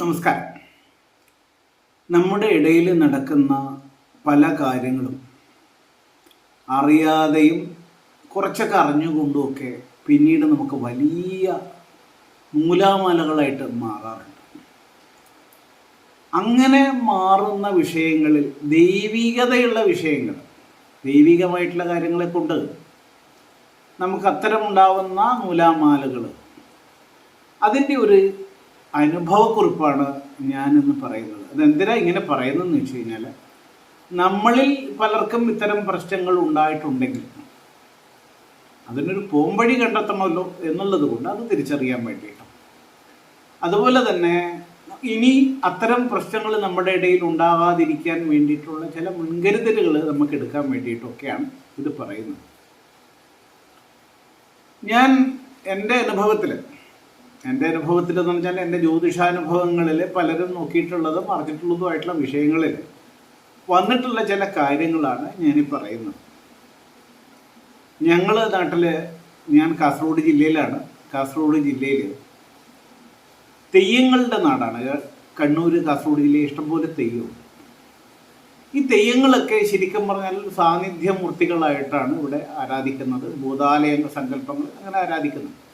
നമസ്കാരം. നമ്മുടെ ഇടയിൽ നടക്കുന്ന പല കാര്യങ്ങളും അറിയാതെയും കുറച്ചൊക്കെ അറിഞ്ഞുകൊണ്ടുമൊക്കെ പിന്നീട് നമുക്ക് വലിയ മൂലാമാലകളായിട്ട് മാറാറുണ്ട്. അങ്ങനെ മാറുന്ന വിഷയങ്ങളിൽ ദൈവികതയുള്ള വിഷയങ്ങൾ ദൈവികമായിട്ടുള്ള കാര്യങ്ങളെ കൊണ്ട് നമുക്ക് അത്തരമുണ്ടാവുന്ന മൂലാമാലകൾ അതിന്റെ ഒരു അനുഭവക്കുറിപ്പാണ് ഞാനിന്ന് പറയുന്നത്. അതെന്തിനാ ഇങ്ങനെ പറയുന്നതെന്ന് വെച്ച് കഴിഞ്ഞാൽ നമ്മളിൽ പലർക്കും ഇത്തരം പ്രശ്നങ്ങൾ ഉണ്ടായിട്ടുണ്ടെങ്കിൽ അതിനൊരു പോംവഴി കണ്ടെത്തണമല്ലോ എന്നുള്ളത് കൊണ്ട് അത് തിരിച്ചറിയാൻ വേണ്ടിയിട്ടാണ് അതുപോലെ തന്നെ ഇനി അത്തരം പ്രശ്നങ്ങൾ നമ്മുടെ ഇടയിൽ ഉണ്ടാകാതിരിക്കാൻ വേണ്ടിയിട്ടുള്ള ചില മുൻകരുതലുകൾ നമുക്ക് എടുക്കാൻ വേണ്ടിയിട്ടൊക്കെയാണ് ഇത് പറയുന്നത്. ഞാൻ എന്റെ അനുഭവത്തിൽ എന്റെ അനുഭവത്തിൽ എന്ന് പറഞ്ഞാൽ എന്റെ ജ്യോതിഷാനുഭവങ്ങളിൽ പലരും നോക്കിയിട്ടുള്ളതും അറിഞ്ഞിട്ടുള്ളതുമായിട്ടുള്ള വിഷയങ്ങളിൽ വന്നിട്ടുള്ള ചില കാര്യങ്ങളാണ് ഞാനീ പറയുന്നത്. ഞങ്ങൾ നാട്ടിൽ ഞാൻ കാസർഗോഡ് ജില്ലയിലാണ്. കാസർഗോഡ് ജില്ലയിൽ തെയ്യങ്ങളുടെ നാടാണ്. കണ്ണൂർ കാസർഗോഡ് ജില്ലയിൽ ഇഷ്ടംപോലെ തെയ്യവും ഈ തെയ്യങ്ങളൊക്കെ ശരിക്കും പറഞ്ഞാൽ സാന്നിധ്യമൂർത്തികളായിട്ടാണ് ഇവിടെ ആരാധിക്കുന്നത്. ഭൂതാലയ സങ്കല്പങ്ങൾ അങ്ങനെ ആരാധിക്കുന്നത്.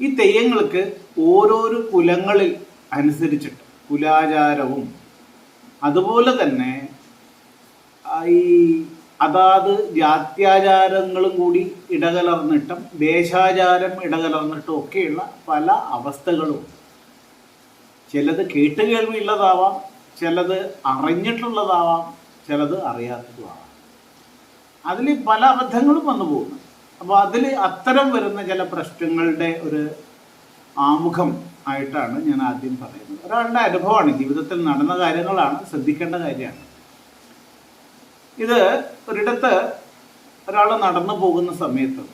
ഈ തെയ്യങ്ങൾക്ക് ഓരോരോ കുലങ്ങളിൽ അനുസരിച്ചിട്ട് കുലാചാരവും. അതുപോലെ തന്നെ ഈ അതാത് ജാത്യാചാരങ്ങളും കൂടി ഇടകലർന്നിട്ടും ദേശാചാരം ഇടകലർന്നിട്ടും ഒക്കെയുള്ള പല അവസ്ഥകളും. ചിലത് കേട്ടുകേൾവിയുള്ളതാവാം ചിലത് അറിഞ്ഞിട്ടുള്ളതാവാം ചിലത് അറിയാത്തതുമാവാം. അതിൽ പല അബദ്ധങ്ങളും വന്നു പോകുന്നു. അപ്പോൾ അതിൽ അത്തരം വരുന്ന ചില പ്രശ്നങ്ങളുടെ ഒരു ആമുഖം ആയിട്ടാണ് ഞാൻ ആദ്യം പറയുന്നത്. ഒരാളുടെ അനുഭവമാണ് ജീവിതത്തിൽ നടന്ന കാര്യങ്ങളാണ് ശ്രദ്ധിക്കേണ്ട കാര്യമാണ്. ഇത് ഒരിടത്ത് ഒരാൾ നടന്നു പോകുന്ന സമയത്ത്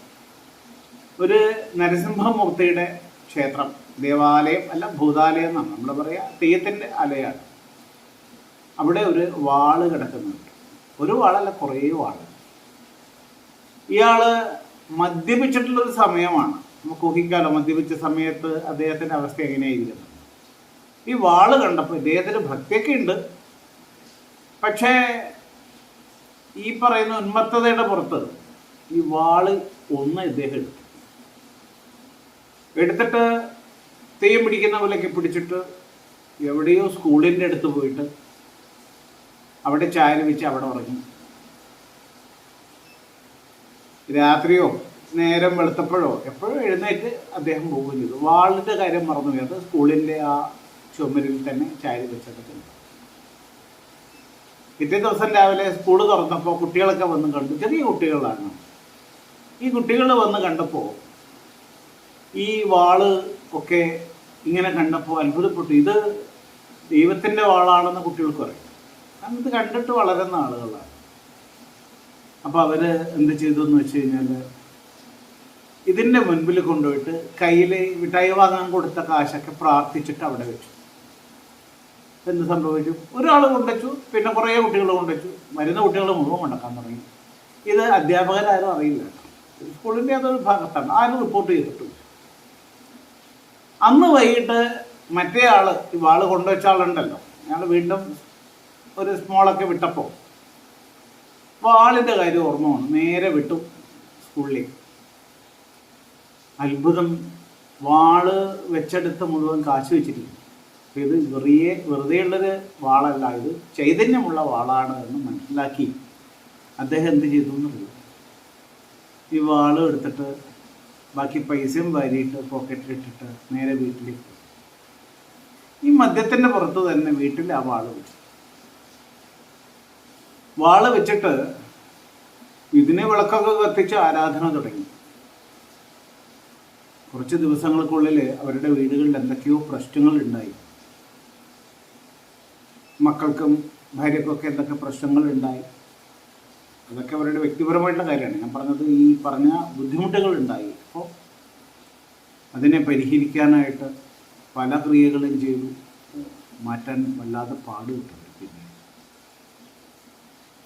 ഒരു നരസിംഹമൂർത്തിയുടെ ക്ഷേത്രം ദേവാലയം അല്ല ഭൂതാലയം എന്നാണ് നമ്മൾ പറയുക തെയ്യത്തിന്റെ അലയാണ്. അവിടെ ഒരു വാൾ കിടക്കുന്നുണ്ട്. ഒരു വാളല്ല കുറേ വാൾ. ഇയാൾ മദ്യപിച്ചിട്ടുള്ള ഒരു സമയമാണ്. നമുക്ക് ഊഹിക്കാലോ മദ്യപിച്ച സമയത്ത് അദ്ദേഹത്തിന്റെ അവസ്ഥ എങ്ങനെയായിരിക്കുന്നത് ഈ വാൾ കണ്ടപ്പോൾ ഇദ്ദേഹത്തിന് ഭക്തിയൊക്കെ ഉണ്ട്. പക്ഷേ ഈ പറയുന്ന ഉന്മത്തതയുടെ പുറത്ത് ഈ വാൾ ഒന്ന് ഇദ്ദേഹം എടുത്തു. എടുത്തിട്ട് തെയ്യം പിടിക്കുന്ന പോലെയൊക്കെ പിടിച്ചിട്ട് എവിടെയോ സ്കൂളിന്റെ അടുത്ത് പോയിട്ട് അവിടെ ചായ വെച്ച് അവിടെ ഉറങ്ങി. രാത്രിയോ നേരം വെളുത്തപ്പോഴോ എപ്പോഴും എഴുന്നേറ്റ് അദ്ദേഹം പോവുകയും ചെയ്തു. വാളിന്റെ കാര്യം മറന്നു വരുന്നത് സ്കൂളിന്റെ ആ ചുമരിൽ തന്നെ ചാരി വെച്ചിട്ടുണ്ട് പിറ്റേ ദിവസം രാവിലെ സ്കൂൾ തുറന്നപ്പോൾ കുട്ടികളൊക്കെ വന്ന് കണ്ടു. ചെറിയ കുട്ടികളാണ്. ഈ കുട്ടികൾ വന്ന് കണ്ടപ്പോൾ ഈ വാൾ ഒക്കെ ഇങ്ങനെ കണ്ടപ്പോൾ അത്ഭുതപ്പെട്ടു. ഇത് ദൈവത്തിന്റെ വാളാണെന്ന് കുട്ടികൾക്ക് പറയും. കാരണം ഇത് കണ്ടിട്ട് വളരുന്ന ആളുകളാണ്. അപ്പോൾ അവർ എന്ത് ചെയ്തു എന്ന് വെച്ച് കഴിഞ്ഞാൽ ഇതിന്റെ മുൻപിൽ കൊണ്ടുപോയിട്ട് കയ്യിൽ മിഠായി വാങ്ങാൻ കൊടുത്ത കാശൊക്കെ പ്രാർത്ഥിച്ചിട്ട് അവിടെ വെച്ചു. എന്ത് സംഭവിച്ചു? ഒരാൾ കൊണ്ടുവച്ചു പിന്നെ കുറേ കുട്ടികൾ കൊണ്ടുവച്ചു. വരുന്ന കുട്ടികൾ മുഴുവൻ കൊണ്ടാക്കാൻ തുടങ്ങി. ഇത് അധ്യാപകരാരും അറിയില്ല. സ്കൂളിന്റെ അതൊരു ഭാഗത്താണ്. ആരും റിപ്പോർട്ട് ചെയ്തിട്ടില്ല. അന്ന് വൈകിട്ട് മറ്റേ ആൾ ഇവാൾ കൊണ്ടുവച്ച ആളുണ്ടല്ലോ. ഞങ്ങൾ വീണ്ടും ഒരു സ്മോളൊക്കെ വിട്ടപ്പോൾ വാളിന്റെ കാര്യം ഓർമ്മ വന്നു. നേരെ വിട്ടു സ്കൂളിലേക്ക്. അത്ഭുതം. വാൾ വെച്ചെടുത്ത് മുഴുവൻ കാശ് വെച്ചിരിക്കുന്നു. അപ്പൊ ഇത് വെറിയെ ഉള്ളത് വാളല്ല. ഇത് ചൈതന്യമുള്ള വാളാണ് എന്ന് മനസ്സിലാക്കി അദ്ദേഹം എന്ത് ചെയ്തു എന്നറിയോ ഈ വാൾ എടുത്തിട്ട് ബാക്കി പൈസയും വാരിയിട്ട് പോക്കറ്റിലിട്ടിട്ട് നേരെ വീട്ടിലേക്ക് ഈ മദ്യത്തിന്റെ പുറത്ത് തന്നെ വീട്ടിൽ ആ വാൾ വെച്ചു. വാൾ വെച്ചിട്ട് ഇതിനെ വിളക്കൊക്കെ കത്തിച്ച് ആരാധന തുടങ്ങി. കുറച്ച് ദിവസങ്ങൾക്കുള്ളിൽ അവരുടെ വീടുകളിൽ എന്തൊക്കെയോ പ്രശ്നങ്ങൾ ഉണ്ടായി. മക്കൾക്കും ഭാര്യക്കൊക്കെ എന്തൊക്കെ പ്രശ്നങ്ങൾ ഉണ്ടായി. അതൊക്കെ അവരുടെ വ്യക്തിപരമായിട്ടുള്ള കാര്യമാണ്. ഞാൻ പറഞ്ഞത് ഈ പറഞ്ഞ ബുദ്ധിമുട്ടുകൾ ഉണ്ടായി. അപ്പോൾ അതിനെ പരിഹരിക്കാനായിട്ട് പല ക്രിയകളും ചെയ്തു. മാറ്റാൻ വല്ലാതെ പിന്നെ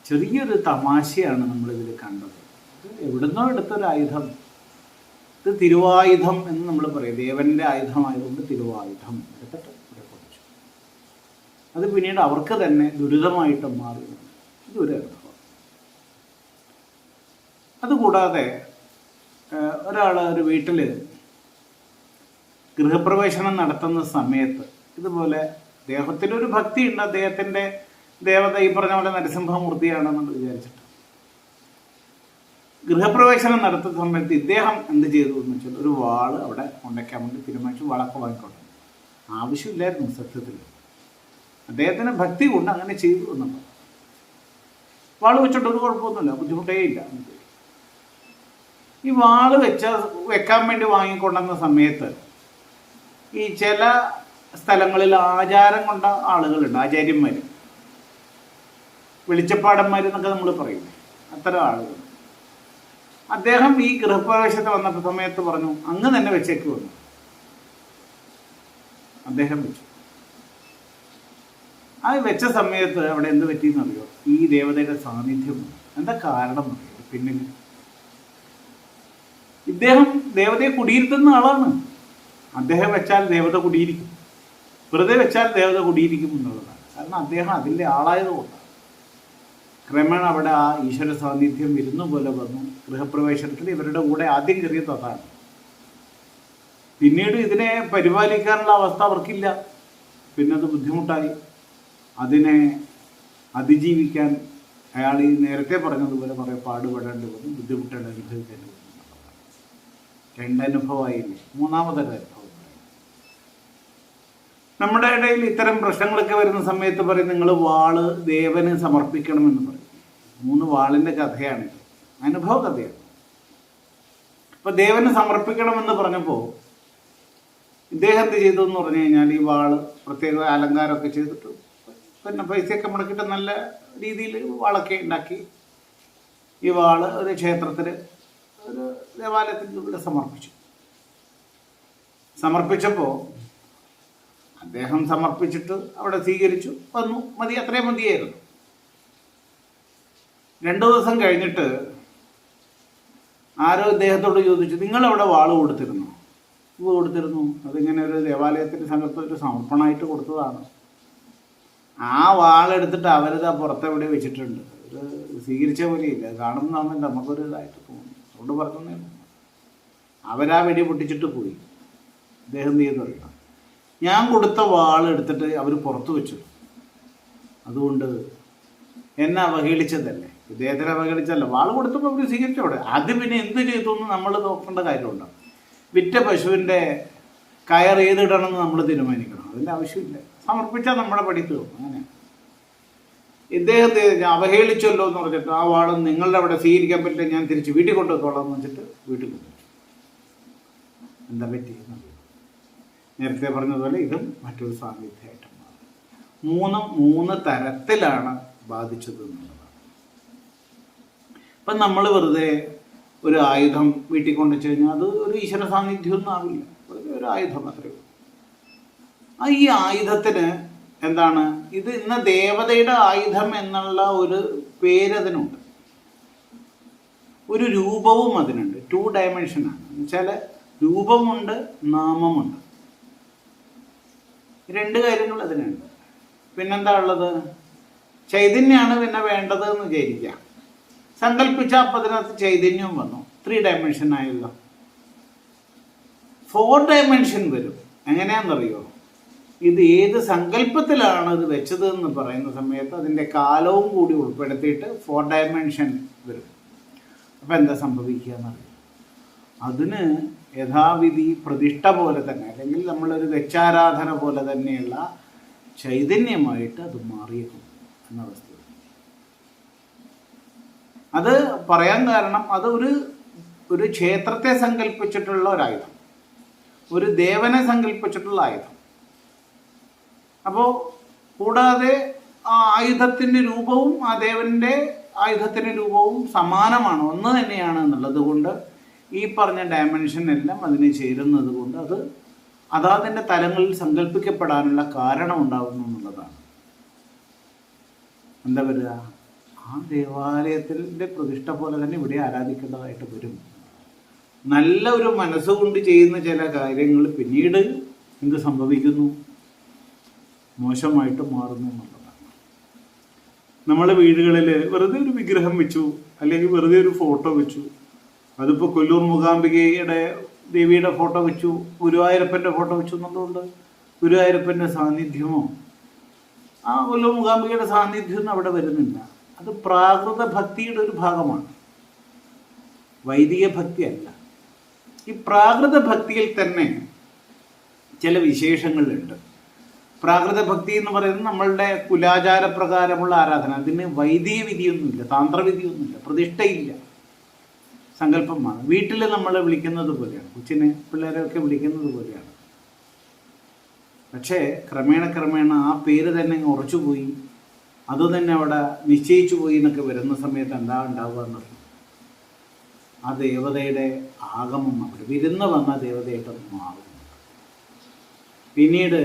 ചെറിയൊരു തമാശയാണ് നമ്മളിതിൽ കണ്ടത്. എവിടുന്നോ എടുത്തൊരു ആയുധം ഇത് തിരുവായുധം എന്ന് നമ്മൾ പറയും. ദേവന്റെ ആയുധമായതുകൊണ്ട് തിരുവായുധം. എടുത്തിട്ട് ഇവിടെ കുറച്ചു അത് പിന്നീട് അവർക്ക് തന്നെ ദുരിതമായിട്ട് മാറി. ഇതൊരു അനുഭവം. അതുകൂടാതെ ഒരാൾ ഒരു വീട്ടിൽ ഗൃഹപ്രവേശനം നടത്തുന്ന സമയത്ത് ഇതുപോലെ അദ്ദേഹത്തിനൊരു ഭക്തിയുണ്ട്. അദ്ദേഹത്തിന്റെ ദേവത ഈ പറഞ്ഞ പോലെ നരസിംഹമൂർത്തിയാണെന്ന് വിചാരിച്ചിട്ട്. ഗൃഹപ്രവേശനം നടത്തുന്ന സമയത്ത് ഇദ്ദേഹം എന്ത് ചെയ്തു എന്ന് വെച്ചാൽ ഒരു വാൾ അവിടെ കൊണ്ടയ്ക്കാൻ വേണ്ടി തീരുമാനിച്ചു വളക്ക് വാങ്ങിക്കൊണ്ട്. ആവശ്യമില്ലായിരുന്നു സത്യത്തിൽ. അദ്ദേഹത്തിന് ഭക്തി കൊണ്ട് അങ്ങനെ ചെയ്തു എന്നുള്ളത്. വാൾ വെച്ചിട്ട് ഒരു കുഴപ്പമൊന്നുമില്ല ബുദ്ധിമുട്ടേ ഇല്ല. ഈ വാൾ വെച്ച വെക്കാൻ വേണ്ടി വാങ്ങിക്കൊണ്ടുവന്ന സമയത്ത് ഈ ചില സ്ഥലങ്ങളിൽ ആചാരം കൊണ്ട ആളുകളുണ്ട് ആചാര്യന്മാർ വെളിച്ചപ്പാടന്മാർ എന്നൊക്കെ നമ്മൾ പറയും. അത്തരം ആളുകൾ. അദ്ദേഹം ഈ ഗൃഹപ്രവേശത്തെ വന്ന സമയത്ത് പറഞ്ഞു അങ്ങ് തന്നെ വെച്ചേക്ക് വന്നു. അദ്ദേഹം വെച്ചു. ആ വെച്ച സമയത്ത് അവിടെ എന്ത് പറ്റിയെന്ന് അറിയോ ഈ ദേവതയുടെ സാന്നിധ്യം. എന്താ കാരണം അറിയോ? പിന്നിൽ ഇദ്ദേഹം ദേവതയെ കുടിയിരുത്തുന്ന ആളാണ്. അദ്ദേഹം വെച്ചാൽ ദേവത കുടിയിരിക്കും. വെറുതെ വെച്ചാൽ ദേവത കുടിയിരിക്കും എന്നുള്ളതാണ്. കാരണം അദ്ദേഹം അതിന്റെ ആളായതുകൊണ്ടാണ് ക്രമേണ അവിടെ ആ ഈശ്വര സാന്നിധ്യം ഇരുന്ന പോലെ വന്നു. ഗൃഹപ്രവേശനത്തിൽ ഇവരുടെ കൂടെ ആദ്യം കയറിയത് അതാണ്. പിന്നീട് ഇതിനെ പരിപാലിക്കാനുള്ള അവസ്ഥ അവർക്കില്ല. പിന്നെ അത് ബുദ്ധിമുട്ടായി. അതിനെ അതിജീവിക്കാൻ അയാൾ ഈ നേരത്തെ പറഞ്ഞതുപോലെ കുറേ പാടുപെടേണ്ടി വന്നു ബുദ്ധിമുട്ടുകൾ അനുഭവിക്കേണ്ടി വന്നു. രണ്ടനുഭവമായില്ലേ? മൂന്നാമതൊരു അനുഭവം നമ്മുടെ ഇടയിൽ ഇത്തരം പ്രശ്നങ്ങളൊക്കെ വരുന്ന സമയത്ത് പറയും നിങ്ങൾ വാൾ ദേവന് സമർപ്പിക്കണമെന്ന് പറയും. മൂന്ന് വാളിന്റെ കഥയാണ് അനുഭവ കഥയാണ്. അപ്പൊ ദേവന് സമർപ്പിക്കണമെന്ന് പറഞ്ഞപ്പോൾ ഇദ്ദേഹം എന്ത് ചെയ്തു എന്ന് പറഞ്ഞു കഴിഞ്ഞാൽ ഈ വാൾ പ്രത്യേക അലങ്കാരമൊക്കെ ചെയ്തിട്ട് പിന്നെ പൈസയൊക്കെ മുടക്കിയിട്ട് നല്ല രീതിയിൽ വാളൊക്കെ ഉണ്ടാക്കി ഈ വാൾ ഒരു ക്ഷേത്രത്തിൽ ഒരു ദേവാലയത്തിൽ ഇവിടെ സമർപ്പിച്ചു. സമർപ്പിച്ചപ്പോൾ അദ്ദേഹം സമർപ്പിച്ചിട്ട് അവിടെ സ്വീകരിച്ചു വന്നു. മതി അത്രയും മതിയായിരുന്നു. രണ്ടു ദിവസം കഴിഞ്ഞിട്ട് ആരോ ഇദ്ദേഹത്തോട് ചോദിച്ചു നിങ്ങൾ അവിടെ വാൾ കൊടുത്തിരുന്നു? ഇത് കൊടുത്തിരുന്നു. അതിങ്ങനെ ഒരു ദേവാലയത്തിന്റെ സംഘത്തിൽ ഒരു സമർപ്പണമായിട്ട് കൊടുത്തതാണ്. ആ വാളെടുത്തിട്ട് അവരിത് പുറത്തെവിടെ വെച്ചിട്ടുണ്ട്. ഒരു സ്വീകരിച്ച പോലെയില്ല. കാണുന്നതാണെങ്കിൽ നമുക്കൊരു ഇതായിട്ട് തോന്നി. അതുകൊണ്ട് പറഞ്ഞേ അവരാ വെടി പൊട്ടിച്ചിട്ട് പോയി. അദ്ദേഹം ചെയ്തു ഞാൻ കൊടുത്ത വാൾ എടുത്തിട്ട് അവർ പുറത്തു വെച്ചു. അതുകൊണ്ട് എന്നെ അവഹേളിച്ചതല്ലേ? ഇദ്ദേഹത്തിനെ അവഹേളിച്ചല്ല വാൾ കൊടുത്തപ്പോൾ അവർ സ്വീകരിച്ചോടെ അത് പിന്നെ എന്ത് ചെയ്തു എന്ന് നമ്മൾ നോക്കേണ്ട കാര്യമുണ്ട്. വിറ്റ പശുവിന്റെ കയർ ഏതിടണമെന്ന് നമ്മൾ തീരുമാനിക്കണം. അതിന്റെ ആവശ്യമില്ല. സമർപ്പിച്ചാൽ നമ്മുടെ പടി അങ്ങനെ. ഇദ്ദേഹത്തെ അവഹേളിച്ചല്ലോ എന്ന് പറഞ്ഞിട്ട് ആ വാൾ നിങ്ങളുടെ അവിടെ സ്വീകരിക്കാൻ പറ്റില്ല ഞാൻ തിരിച്ച് വീട്ടിൽ കൊണ്ടുപോയിക്കോളാം എന്ന് വെച്ചിട്ട് വീട്ടിൽ കൊണ്ടുപോയി. എന്താ പറ്റിയെന്ന് നേരത്തെ പറഞ്ഞതുപോലെ ഇതും മറ്റൊരു സാന്നിധ്യമായിട്ട് മാറും. മൂന്നും മൂന്ന് തരത്തിലാണ് ബാധിച്ചത് എന്നുള്ളതാണ്. ഇപ്പം നമ്മൾ വെറുതെ ഒരു ആയുധം വീട്ടിൽ കൊണ്ടുവച്ച് കഴിഞ്ഞാൽ അത് ഒരു ഈശ്വര സാന്നിധ്യമൊന്നും ആവില്ല. വെറുതെ ഒരു ആയുധം അത്രയേ ഉള്ളൂ. ആ ഈ ആയുധത്തിന് എന്താണ്? ഇത് ഇന്ന് ദേവതയുടെ ആയുധം എന്നുള്ള ഒരു പേരതിനുണ്ട് ഒരു രൂപവും അതിനുണ്ട്. ടു ഡയമെൻഷനാണ് എന്നുവെച്ചാൽ രൂപമുണ്ട് നാമമുണ്ട്. രണ്ട് കാര്യങ്ങൾ അതിനുണ്ട്. പിന്നെന്താ ഉള്ളത്? ചൈതന്യമാണ് പിന്നെ വേണ്ടത് എന്ന് വിചാരിക്കാം സങ്കല്പിച്ച അപ്പം അതിനകത്ത് ചൈതന്യവും വന്നു. ത്രീ ഡയമെൻഷൻ ആയല്ലോ. ഫോർ ഡയമെൻഷൻ വരും. എങ്ങനെയാണെന്നറിയോ? ഇത് ഏത് സങ്കല്പത്തിലാണ് ഇത് വെച്ചത് എന്ന് പറയുന്ന സമയത്ത് അതിന്റെ കാലവും കൂടി ഉൾപ്പെടുത്തിയിട്ട് ഫോർ ഡയമെൻഷൻ വരും. അപ്പം എന്താ സംഭവിക്കുക എന്നറിയാം? അതിന് യഥാവിധി പ്രതിഷ്ഠ പോലെ തന്നെ അല്ലെങ്കിൽ നമ്മളൊരു വെച്ചാരാധന പോലെ തന്നെയുള്ള ചൈതന്യമായിട്ട് അത് മാറിയേക്കും എന്ന വസ്തു അത് പറയാൻ കാരണം അത് ഒരു ഒരു ക്ഷേത്രത്തെ സങ്കല്പിച്ചിട്ടുള്ള ആയുധം ഒരു ദേവനെ സങ്കല്പിച്ചിട്ടുള്ള ആയുധം. അപ്പോൾ കൂടാതെ ആ ആയുധത്തിന്റെ രൂപവും ആ ദേവന്റെ ആയുധത്തിന്റെ രൂപവും സമാനമാണ് ഒന്ന് തന്നെയാണ് എന്നുള്ളത് കൊണ്ട് ഈ പറഞ്ഞ ഡയമെൻഷൻ എല്ലാം അതിന് ചേരുന്നത് കൊണ്ട് അത് അതാതിന്റെ തലങ്ങളിൽ സങ്കല്പിക്കപ്പെടാനുള്ള കാരണം ഉണ്ടാകുന്നു എന്നുള്ളതാണ്. എന്താ വരിക? ആ ദേവാലയത്തിന്റെ പ്രതിഷ്ഠ പോലെ തന്നെ ഇവിടെ ആരാധിക്കേണ്ടതായിട്ട് വരും. നല്ല ഒരു മനസ്സുകൊണ്ട് ചെയ്യുന്ന ചില കാര്യങ്ങൾ പിന്നീട് എന്ത് സംഭവിക്കുന്നു? മോശമായിട്ട് മാറുന്നു എന്നുള്ളതാണ്. നമ്മളെ വീടുകളിൽ വെറുതെ ഒരു വിഗ്രഹം വെച്ചു അല്ലെങ്കിൽ വെറുതെ ഒരു ഫോട്ടോ വെച്ചു അതിപ്പോൾ കൊല്ലൂർ മൂകാംബികയുടെ ദേവിയുടെ ഫോട്ടോ വെച്ചു ഗുരുവായൂരപ്പന്റെ ഫോട്ടോ വെച്ചു എന്നുള്ളതുകൊണ്ട് ഗുരുവായൂരപ്പന്റെ സാന്നിധ്യമോ? ആ കൊല്ലൂർ മൂകാംബികയുടെ സാന്നിധ്യമൊന്നും അവിടെ വരുന്നില്ല. അത് പ്രാകൃത ഭക്തിയുടെ ഒരു ഭാഗമാണ്. വൈദിക ഭക്തിയല്ല. ഈ പ്രാകൃത ഭക്തിയിൽ തന്നെ ചില വിശേഷങ്ങളുണ്ട്. പ്രാകൃത ഭക്തി എന്ന് പറയുന്നത് നമ്മളുടെ കുലാചാര പ്രകാരമുള്ള ആരാധന. അതിന് വൈദിക വിധിയൊന്നുമില്ല താന്ത്രവിധിയൊന്നുമില്ല പ്രതിഷ്ഠയില്ല. സങ്കല്പമാണ്. വീട്ടിൽ നമ്മൾ വിളിക്കുന്നത് പോലെയാണ്. കൊച്ചിനെ പിള്ളേരെയൊക്കെ വിളിക്കുന്നത് പോലെയാണ്. പക്ഷേ ക്രമേണ ക്രമേണ ആ പേര് തന്നെ ഉറച്ചു ഉറച്ചുപോയി. അത് തന്നെ അവിടെ നിശ്ചയിച്ചു പോയി എന്നൊക്കെ വരുന്ന സമയത്ത് എന്താ ഉണ്ടാവുക എന്നത്? ആ ദേവതയുടെ ആഗമം. അവിടെ വിരുന്ന് വന്ന ദേവതയായിട്ട് മാറും പിന്നീട്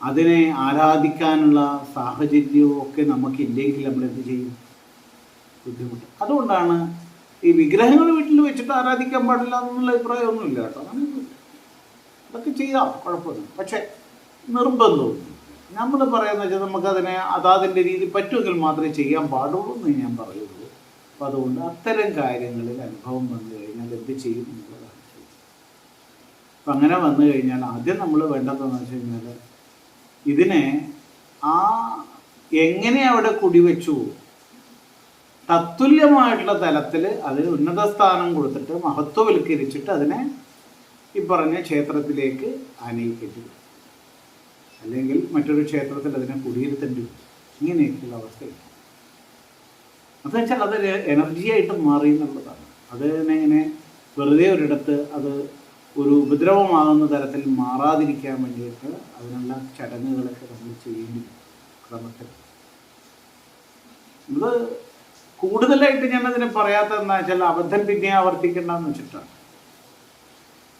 അതിനെ ആരാധിക്കാനുള്ള സാഹചര്യവും ഒക്കെ നമുക്കില്ലെങ്കിൽ നമ്മൾ എന്ത് ചെയ്യും? ബുദ്ധിമുട്ട്. അതുകൊണ്ടാണ് ഈ വിഗ്രഹങ്ങൾ വീട്ടിൽ വെച്ചിട്ട് ആരാധിക്കാൻ പാടില്ല എന്നുള്ള അഭിപ്രായമൊന്നുമില്ല കേട്ടോ. അങ്ങനെ അതൊക്കെ ചെയ്യാം കുഴപ്പമൊന്നും പക്ഷേ നിർബന്ധമൊന്നും നമ്മൾ പറയുന്നത് വെച്ചാൽ നമുക്കതിനെ അതാതിന്റെ രീതി പറ്റുമെങ്കിൽ മാത്രമേ ചെയ്യാൻ പാടുള്ളൂ എന്ന് ഞാൻ പറയുള്ളൂ. അപ്പം അതുകൊണ്ട് അത്തരം കാര്യങ്ങളിൽ അനുഭവം വന്നു കഴിഞ്ഞാൽ എന്ത് ചെയ്യും എന്നുള്ളതാണ് അപ്പം അങ്ങനെ വന്നു കഴിഞ്ഞാൽ ആദ്യം നമ്മൾ വേണ്ടതെന്ന് വെച്ച് കഴിഞ്ഞാൽ ഇതിനെ ആ എങ്ങനെ അവിടെ കുടിവെച്ചു? തത്തുല്യമായിട്ടുള്ള തലത്തിൽ അതിന് ഉന്നത സ്ഥാനം കൊടുത്തിട്ട് മഹത്വവൽക്കരിച്ചിട്ട് അതിനെ ഈ പറഞ്ഞ ക്ഷേത്രത്തിലേക്ക് ആനയിക്കേണ്ടി വരും. അല്ലെങ്കിൽ മറ്റൊരു ക്ഷേത്രത്തിൽ അതിനെ കുടിയിരുത്തേണ്ടി വരും. ഇങ്ങനെയൊക്കെയുള്ള അവസ്ഥയുണ്ട് അത് വെച്ചാൽ അതൊരു എനർജിയായിട്ട് മാറി എന്നുള്ളതാണ്. അതിനെ ഇങ്ങനെ വെറുതെ ഒരിടത്ത് അത് ഒരു ഉപദ്രവമാകുന്ന തരത്തിൽ മാറാതിരിക്കാൻ വേണ്ടിയിട്ട് അതിനുള്ള ചടങ്ങുകളൊക്കെ നമ്മൾ ചെയ്യേണ്ടി ക്രമത്തിൽ. ഇത് കൂടുതലായിട്ട് ഞാൻ അതിനെ പറയാത്ത എന്താ വെച്ചാൽ അബദ്ധം പിന്നെ ആവർത്തിക്കണ്ടെന്ന് വെച്ചിട്ടാണ്.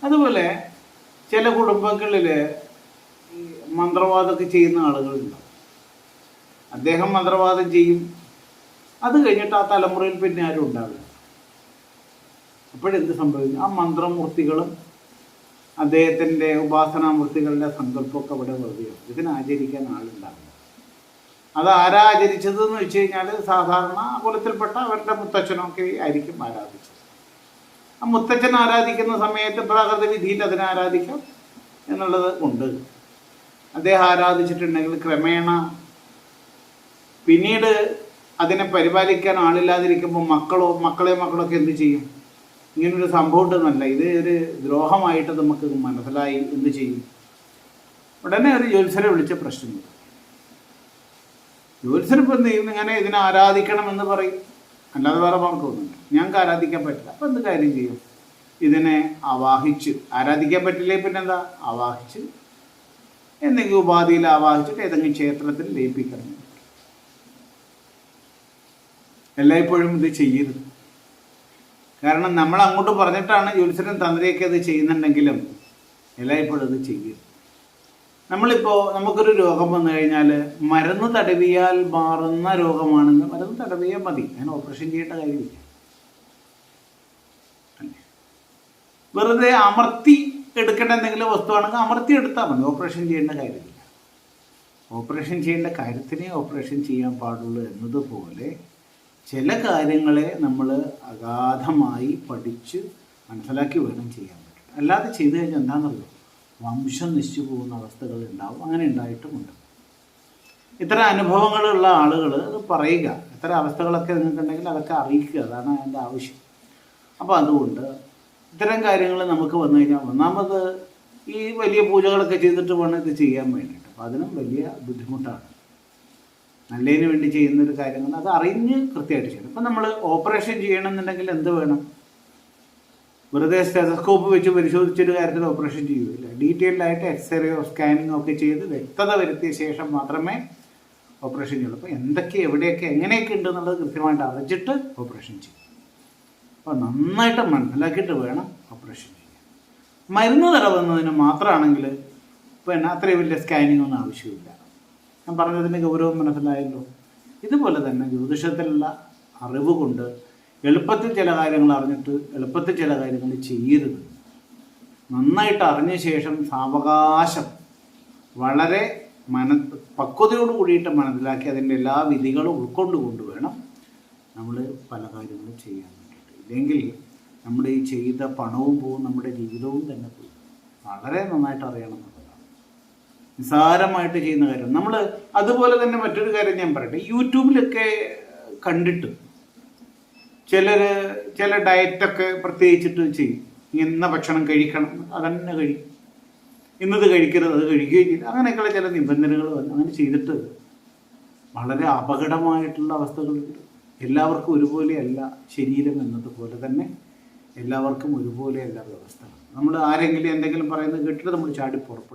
അതുപോലെ ചില കുടുംബങ്ങളിൽ മന്ത്രവാദമൊക്കെ ചെയ്യുന്ന ആളുകളുണ്ടാവും അദ്ദേഹം മന്ത്രവാദം ചെയ്യും. അത് കഴിഞ്ഞിട്ട് ആ തലമുറയിൽ പിന്നെ ആരും ഉണ്ടാവില്ല. അപ്പോഴെന്ത് സംഭവിക്കും? ആ മന്ത്രമൂർത്തികളും അദ്ദേഹത്തിന്റെ ഉപാസനാമൂർത്തികളുടെ സങ്കല്പമൊക്കെ അവിടെ വെറുതെയാണ് ഇതിനാചരിക്കാൻ ആളുണ്ടാവില്ല. അത് ആരാ എന്ന് വെച്ച് കഴിഞ്ഞാൽ സാധാരണ കുലത്തിൽപ്പെട്ട അവരുടെ മുത്തച്ഛനൊക്കെ ആയിരിക്കും ആരാധിച്ചത്. ആ മുത്തച്ഛൻ ആരാധിക്കുന്ന സമയത്ത് പ്രാകൃത വിധിയിൽ അതിനെ ആരാധിക്കാം എന്നുള്ളത് ഉണ്ട്. അദ്ദേഹം ആരാധിച്ചിട്ടുണ്ടെങ്കിൽ ക്രമേണ പിന്നീട് അതിനെ പരിപാലിക്കാൻ ആളില്ലാതിരിക്കുമ്പോൾ മക്കളോ മക്കളെ മക്കളൊക്കെ എന്ത് ചെയ്യും? ഇങ്ങനൊരു സംഭവം ഉണ്ടെന്നല്ല. ഇത് ഒരു ദ്രോഹമായിട്ട് നമുക്ക് മനസ്സിലായി എന്ത് ചെയ്യും? ഉടനെ ഒരു ജ്യോത്സരെ വിളിച്ച പ്രശ്നമില്ല. ജ്യോത്സരിപ്പോൾ എന്ത് ചെയ്യും ഇങ്ങനെ ഇതിനെ ആരാധിക്കണം എന്ന് പറയും. അല്ലാതെ വേറെ മാർഗമൊന്നുമില്ല ഞങ്ങൾക്ക് ആരാധിക്കാൻ പറ്റില്ല. അപ്പം എന്ത് കാര്യം ചെയ്യും? ഇതിനെ ആവാഹിച്ച്. ആരാധിക്കാൻ പറ്റില്ലേ പിന്നെന്താ? ആവാഹിച്ച്. എന്തെങ്കിലും ഉപാധിയിൽ ആവാഹിച്ചിട്ട് ഏതെങ്കിലും ക്ഷേത്രത്തിൽ ലയിപ്പിക്കണം. എല്ലായ്പ്പോഴും ഇത് ചെയ്യരുത്. കാരണം നമ്മൾ അങ്ങോട്ട് പറഞ്ഞിട്ടാണ് ജ്യോത്സ്യനും തന്ത്രിയൊക്കെ അത് ചെയ്യുന്നുണ്ടെങ്കിലും എല്ലായ്പ്പോഴും അത് ചെയ്യരുത്. നമ്മളിപ്പോൾ നമുക്കൊരു രോഗം വന്നു കഴിഞ്ഞാൽ മരുന്ന് തടവിയാൽ മാറുന്ന രോഗമാണെങ്കിൽ മരുന്ന് തടവിയാൽ മതി. അതിന് ഓപ്പറേഷൻ ചെയ്യേണ്ട കാര്യമില്ല? വെറുതെ അമർത്തി എടുക്കേണ്ട എന്തെങ്കിലും വസ്തുവാണെങ്കിൽ അമർത്തി എടുത്താൽ മതി. ഓപ്പറേഷൻ ചെയ്യേണ്ട കാര്യമില്ല. ഓപ്പറേഷൻ ചെയ്യേണ്ട കാര്യത്തിനെ ഓപ്പറേഷൻ ചെയ്യാൻ പാടുള്ളൂ എന്നതുപോലെ ചില കാര്യങ്ങളെ നമ്മൾ അഗാധമായി പഠിച്ച് മനസ്സിലാക്കി വേണം ചെയ്യാൻ പറ്റും. അല്ലാതെ ചെയ്തു കഴിഞ്ഞാൽ എന്താണെന്നറിയോ? വംശം നശിച്ചു പോകുന്ന അവസ്ഥകൾ ഉണ്ടാവും. അങ്ങനെ ഉണ്ടായിട്ടുമുണ്ട്. ഇത്തരം അനുഭവങ്ങളുള്ള ആളുകൾ അത് പറയുക. ഇത്തരം അവസ്ഥകളൊക്കെ നിങ്ങൾക്കുണ്ടെങ്കിൽ അതൊക്കെ അറിയിക്കുക. അതാണ് അതിന്റെ ആവശ്യം. അപ്പോൾ അതുകൊണ്ട് ഇത്തരം കാര്യങ്ങൾ നമുക്ക് വന്നു കഴിഞ്ഞാൽ ഒന്നാമത് ഈ വലിയ പൂജകളൊക്കെ ചെയ്തിട്ട് വേണം ഇത് ചെയ്യാൻ വേണ്ടിയിട്ട്. അപ്പോൾ അതിനും വലിയ ബുദ്ധിമുട്ടാണ്. നല്ലതിന് വേണ്ടി ചെയ്യുന്ന ഒരു കാര്യങ്ങൾ അത് അറിഞ്ഞ് കൃത്യമായിട്ട് ചെയ്യണം. ഇപ്പം നമ്മൾ ഓപ്പറേഷൻ ചെയ്യണമെന്നുണ്ടെങ്കിൽ എന്ത് വേണം? വെറുതെ സ്റ്റെതസ്കോപ്പ് വെച്ച് പരിശോധിച്ചൊരു കാര്യത്തിൽ ഓപ്പറേഷൻ ചെയ്യുകയില്ല ഡീറ്റെയിൽഡ് ആയിട്ട് എക്സ്റേയോ സ്കാനിങ്ങോ ഒക്കെ ചെയ്ത് വ്യക്തത വരുത്തിയ ശേഷം മാത്രമേ ഓപ്പറേഷൻ ചെയ്യുള്ളൂ. അപ്പോൾ എന്തൊക്കെ എവിടെയൊക്കെ എങ്ങനെയൊക്കെ ഉണ്ട് എന്നുള്ളത് കൃത്യമായിട്ട് അറിഞ്ഞിട്ട് ഓപ്പറേഷൻ ചെയ്യും. അപ്പോൾ നന്നായിട്ട് മനസ്സിലാക്കിയിട്ട് വേണം ഓപ്പറേഷൻ ചെയ്യാൻ. മരുന്ന് തടവുന്നതിന് മാത്രമാണെങ്കിൽ പിന്നെ അത്രയും വലിയ സ്കാനിങ് ഒന്നും ആവശ്യമില്ല. ഞാൻ പറഞ്ഞതിന്റെ ഗൗരവം മനസ്സിലായല്ലോ. ഇതുപോലെ തന്നെ ജ്യോതിഷത്തിലുള്ള അറിവ് കൊണ്ട് എളുപ്പത്തിൽ ചില കാര്യങ്ങൾ അറിഞ്ഞിട്ട് എളുപ്പത്തിൽ ചില കാര്യങ്ങൾ ചെയ്യരുത്. നന്നായിട്ട് അറിഞ്ഞ ശേഷം സാവകാശം വളരെ മന പക്വതയോട് കൂടിയിട്ട് മനസ്സിലാക്കി അതിന്റെ എല്ലാ വിധികളും ഉൾക്കൊണ്ടുകൊണ്ട് വേണം നമ്മൾ പല കാര്യങ്ങളും ചെയ്യാൻ വേണ്ടിയിട്ട്. ഇല്ലെങ്കിൽ നമ്മുടെ ഈ ചെയ്ത പണവും പോവും നമ്മുടെ ജീവിതവും തന്നെ പോയി. വളരെ നന്നായിട്ട് അറിയണം എന്നുള്ളതാണ് നിസ്സാരമായിട്ട് ചെയ്യുന്ന കാര്യം. നമ്മൾ അതുപോലെ തന്നെ മറ്റൊരു കാര്യം ഞാൻ പറയട്ടെ. യൂട്യൂബിലൊക്കെ കണ്ടിട്ട് ചിലർ ചില ഡയറ്റൊക്കെ പ്രത്യേകിച്ചിട്ട് ചെയ്യും. ഇന്ന ഭക്ഷണം കഴിക്കണം. അതന്നെ കഴിക്കും ഇന്നത് കഴിക്കരുത് അത് കഴിക്കുകയും ചെയ്യില്ല അങ്ങനെയൊക്കെയുള്ള ചില നിബന്ധനകൾ അങ്ങനെ ചെയ്തിട്ട് വളരെ അപകടമായിട്ടുള്ള അവസ്ഥകളുണ്ട് എല്ലാവർക്കും ഒരുപോലെയല്ല ശരീരം എന്നതുപോലെ തന്നെ എല്ലാവർക്കും ഒരുപോലെയല്ല വ്യവസ്ഥ നമ്മൾ ആരെങ്കിലും എന്തെങ്കിലും പറയുന്നത് കേട്ടിട്ട് നമ്മൾ ചാടി പുറപ്പെടും.